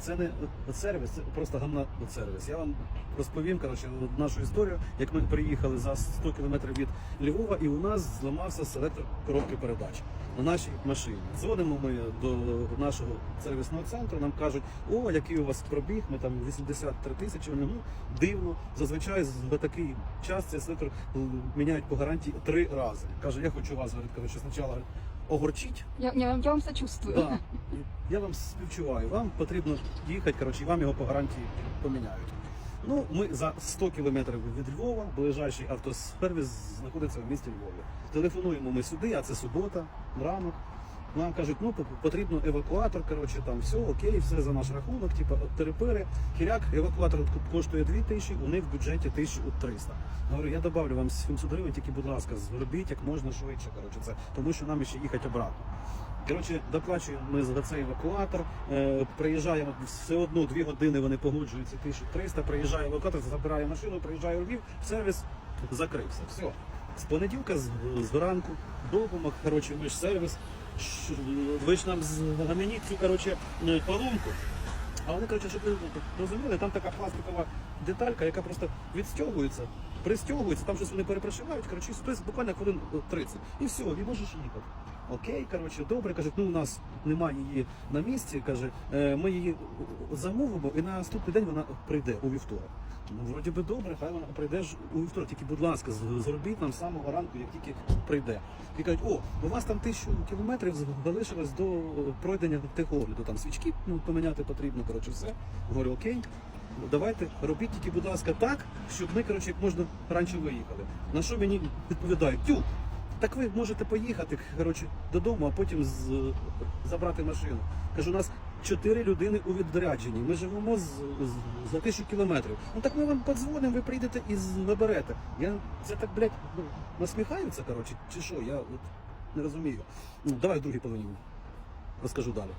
це не сервіс, це просто гамна сервіс. Я вам розповім коротше, нашу історію, як ми приїхали за 100 кілометрів від Львова, і у нас зламався селектор коробки передач на нашій машині. Дзвонимо ми до нашого сервісного центру. Нам кажуть, о, який у вас пробіг, ми там 83 тисячі. Ну дивно. Зазвичай за такий час цей селектор міняють по гарантії три рази. Каже, я хочу вас говорить, коротше, спочатку огорчить. Я, я, я вам сочувствую. Да. Я вам співчуваю. Вам потрібно їхати, коротше, вам його по гарантії поміняють. Ну, ми за 100 кілометрів від Львова, ближайший автосервіс знаходиться в місті Львові. Телефонуємо ми сюди, а це субота, ранок. Нам кажуть, ну потрібно евакуатор, коротше, там все окей, все за наш рахунок, типу терепери. Хіряк, евакуатор коштує 2 тисячі, у них в бюджеті 1300. Говорю, я добавлю вам 700 гривень, тільки, будь ласка, зробіть як можна швидше, коротше, це, тому що нам ще їхати обратно. Коротше, доплачуємо ми за цей евакуатор. Е, приїжджаємо все одно дві години. Вони погоджуються 1300, Приїжджає евакуатор, забирає машину, приїжджає у Львів, сервіс закрився. Все. З понеділка з, зранку допомог, коротше, ми ж сервіс. Ви ж нам згам'яніть цю коротше, е, поломку. А вони, коротше, щоб ви розуміли, там така пластикова деталька, яка просто відстягується, пристягується, там щось вони перепрошивають, коротше, тобто буквально хвилин е, 30. І все, і можеш їхати. Окей, коротше, добре, кажуть, ну у нас немає її на місці. Каже, «Е, ми її замовимо, і на наступний день вона прийде у вівторок. Ну, вроді би добре, хай вона прийде ж у вівторок. Тільки, будь ласка, зробіть нам з самого ранку, як тільки прийде. І кажуть, о, у вас там тисячу кілометрів залишилось до пройдення техогляду. Там свічки ну, поміняти потрібно. Коротше, все. Говорю, окей. Давайте робіть тільки, будь ласка, так, щоб ми коротше, як можна раніше виїхали. На що мені відповідають? Тю, так ви можете поїхати коротше, додому, а потім з, забрати машину. Кажу, у нас чотири людини у відрядженні. Ми живемо з, з, за тисячу кілометрів. Ну так ми вам подзвонимо, ви прийдете і наберете. Я це так, блядь, ну, насміхаються, коротше, чи що? Я от не розумію. Ну, давай в другій половині розкажу далі.